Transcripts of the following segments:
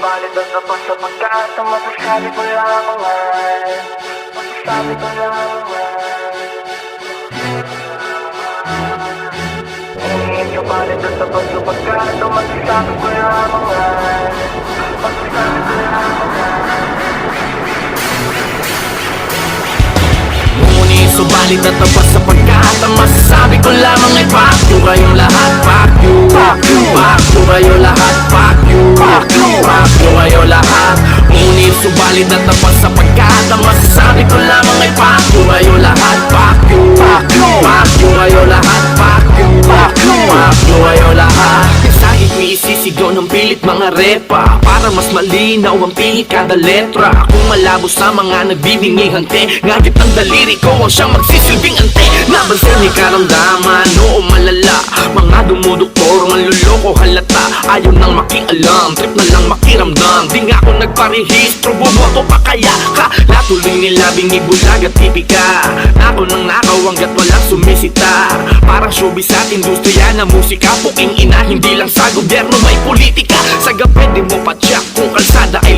subalit ang tapos sa pagkat Ang masasabi ko lamang Masasabi ko lamang Ngunit subalit ang tapos sa pagkat Ang masasabi ko lamang Masasabi ko subalit at tapas sa pagkat Ang masasabi ko lamang ay fuck you kayong lahat Fuck you, fuck you, fuck you kayo lahat subalit at tapas sa pagkat Ang masasabi ko lamang ay fuck you. Kayo lahat Fuck you, fuck you, fuck you kayo lahat Fuck you, fuck you, fuck you kayo lahat. Kahit may isisigaw ng pilit mga repa Para mas malinaw ang pihit kada letra. Kung malabo sa mga nagbibingi hante Ngagit ang daliri ko ang siyang magsisilbing ante. Nabansin ni karamdaman, oo malala. Mga dumuduktor, manluloko halata Ayaw nang makialam, trip na lang makiramdam. Di nga ako nagparehistro, bumoto pa kaya ka? Natuloy nila bingi bulag at tipika Ako nang nakawanggat walang sumisita. Parang showbiz at industriya na musika. Puking ina, hindi lang sa gobyerno may politika. Sa gabi di mo pa kung kalsada ay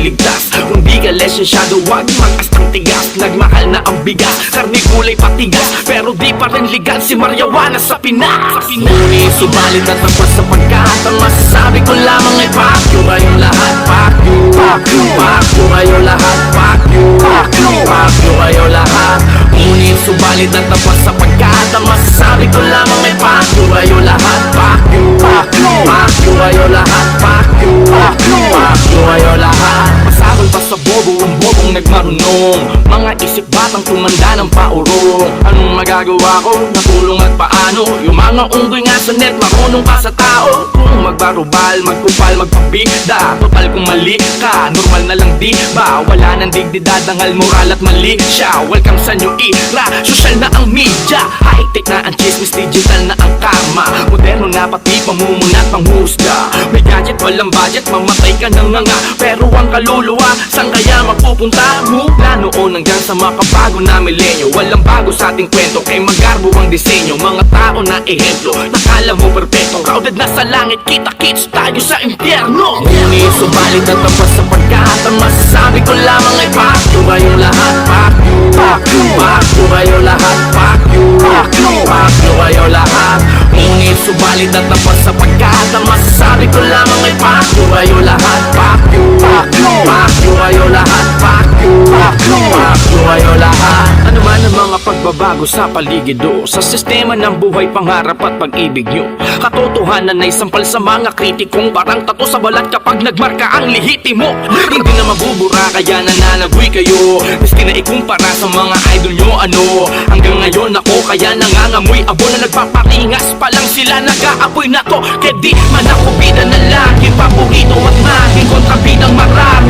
Kung di ka lesensyado wag mag-astang tigas Nagmahal na ang bigas, karni gulay patigas. Pero di pa rin ligan si Mariawana sa Pinas. Ngunit subalit at tapos sa pagkat Ang masasabi ko lamang ay fuck you. Kayong lahat Fuck you, fuck you, fuck you. Kayo lahat Fuck you, fuck you, fuck you. Kayo lahat. Ngunit subalit at tapos sa pagkat Ang masasabi ko lamang ay fuck you. Kayo lahat Fuck you, fuck you, fuck you. Kayo lahat Fuck you, sa bobo ang bobong nagmarunong. Mga isip batang tumanda ng paurong. Anong magagawa ko? Natulong at paano? Yung mga unggoy nga sa net marunong pa sa tao. Kung magbarubal, magkupal, magpabigda Total kung mali ka, normal na lang di ba? Wala nang digdidadangal, moral at mali siya. Welcome sa new era, social na ang media. High-tech na ang chismis, digital na ang karma. Moderno na pati pamumunat panghusga walang budget, mamatay ka na nga Pero ang kaluluwa, saan kaya mapupunta? Mula noon hanggang sa makabago na milenyo. Walang bago sa ating kwento, kay magarbo ang disenyo. Mga tao na ehemplo, nakala mo perpekto. Crowded na sa langit, kita-kits tayo sa impyerno. Ngunit subalit at tapos sa pagkat Ang masasabi ko lamang ay fuck you Subalit at tapos sa pagkat Ang masasabi ko lamang ay fuck you. Kayo lahat Fuck you, fuck you, fuck you kayo lahat Fuck you, fuck you, fuck you kayo lahat. Ano man ang mga pagbabago sa paligid do Sa sistema ng buhay, pangarap at pag-ibig nyo. Katotohanan ay sampal sa mga kritikong Parang tato sa balat kapag nagmarka ang lihitimo Hindi na mabubura kaya nananagoy kayo. Miski na ikumpara sa mga idol nyo ano? Hanggang ngayon ako kaya nangangamoy. Abo na nagpaparingas pa lang sila nag-aapoy na to Kaya di man ako bida na lagi paborito at maging kontrabidang maraming